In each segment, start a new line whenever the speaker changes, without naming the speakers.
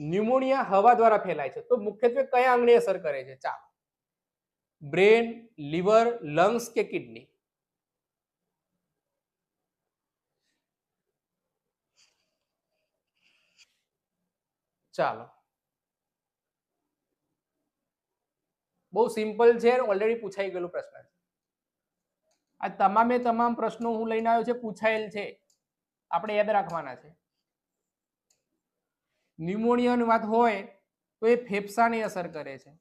Pneumonia હવા દ્વારા ફેલાય છે. તો મુખ્યત્વે કયા અંગને અસર કરે છે? ચાલો. બ્રેન, લીવર, લંગ્સ કે કિડની? ચાલો. બહુ સિમ્પલ છે, ઓલરેડી પૂછાઈ ગયેલો પ્રશ્ન છે. આ તમામે તમામ પ્રશ્નો હું લઈને આવ્યો છે, પૂછાયેલ છે. આપણે યાદ રાખવાના છે. ન્યુમોનિયાની વાત હોય તો એ ફેફસાને અસર કરે છે.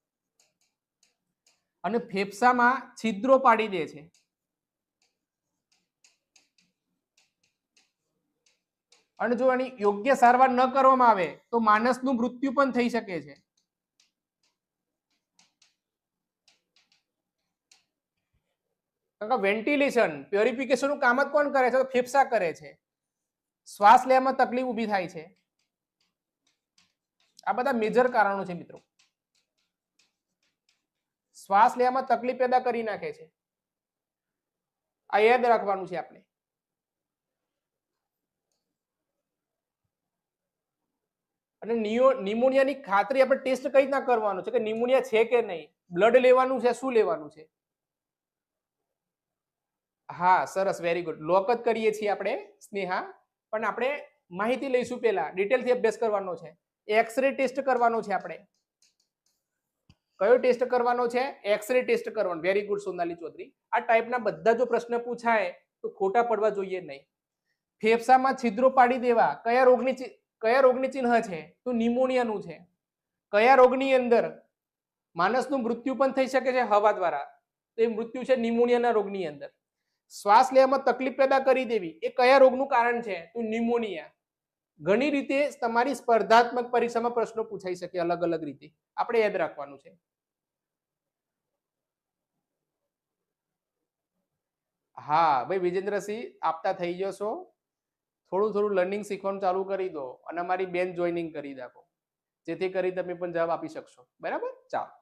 અને ફેફસામાં છિદ્રો પાડી દે છે. અને જો એની યોગ્ય સારવાર ન કરવામાં આવે તો માણસનું મૃત્યુ પણ થઈ શકે છે. વેન્ટિલેશન, પ્યોરિફિકેશનનું કામ જ કોણ કરે છે? તો ફેફસા કરે છે. શ્વાસ લેવામાં તકલીફ ઊભી થાય છે. આ બધા મેજર કારણો છે મિત્રો. શ્વાસ લેવામાં તકલીફ પેદા કરી નાખે છે. આ યાદ રાખવાનું છે આપણે. અને નિમોનિયાની ખાતરી આપણે ટેસ્ટ કઈ રીતના કરવાનો છે? કે નિમોનિયા છે કે નહીં? બ્લડ લેવાનું છે, શું લેવાનું છે? હા, સરસ વેરી ગુડ લોક જ કરીએ છીએ આપણે, સ્નેહા. પણ આપણે માહિતી લઈશું પહેલા. ડિટેલથી અભ્યાસ કરવાનો છે. એક્સરે ટેસ્ટ કરવાનો છે આપણે. કયો ટેસ્ટ કરવાનો છે? એક્સરે ટેસ્ટ કરવાનો. Very good Sonali Chaudhari. આ ટાઈપના બધા જો પ્રશ્ન પૂછાય, તો ખોટા પડવા જોઈએ નહીં. ફેફસામાં છિદ્રો પાડી દેવા. કયા રોગની કયા રોગની ચિહ્ન છે? તો નિમોનિયાનું છે. કયા રોગની અંદર? માણસનું મૃત્યુ પણ થઈ શકે છે હવા દ્વારા. તો એ મૃત્યુ છે નિમોનિયાના રોગની અંદર. શ્વાસ લેવામાં તકલીફ પેદા કરી દેવી. એ કયા રોગનું કારણ છે? તો નિમોનિયા. ઘણી રીતે તમારી સ્પર્ધાત્મક પરીક્ષામાં પ્રશ્નો પૂછાઈ શકે અલગ અલગ રીતે. આપણે યાદ રાખવાનું છે. હા, ભાઈ વિજેન્દ્રસિંહ, આપતા થઈ જશો. થોડું થોડું લર્નિંગ શીખવાનું ચાલુ કરી દો અને અમારી બેન જોઈનિંગ કરી નાખો જેથી કરી તમે પણ જવાબ આપી શકશો. બરાબર? ચાલો.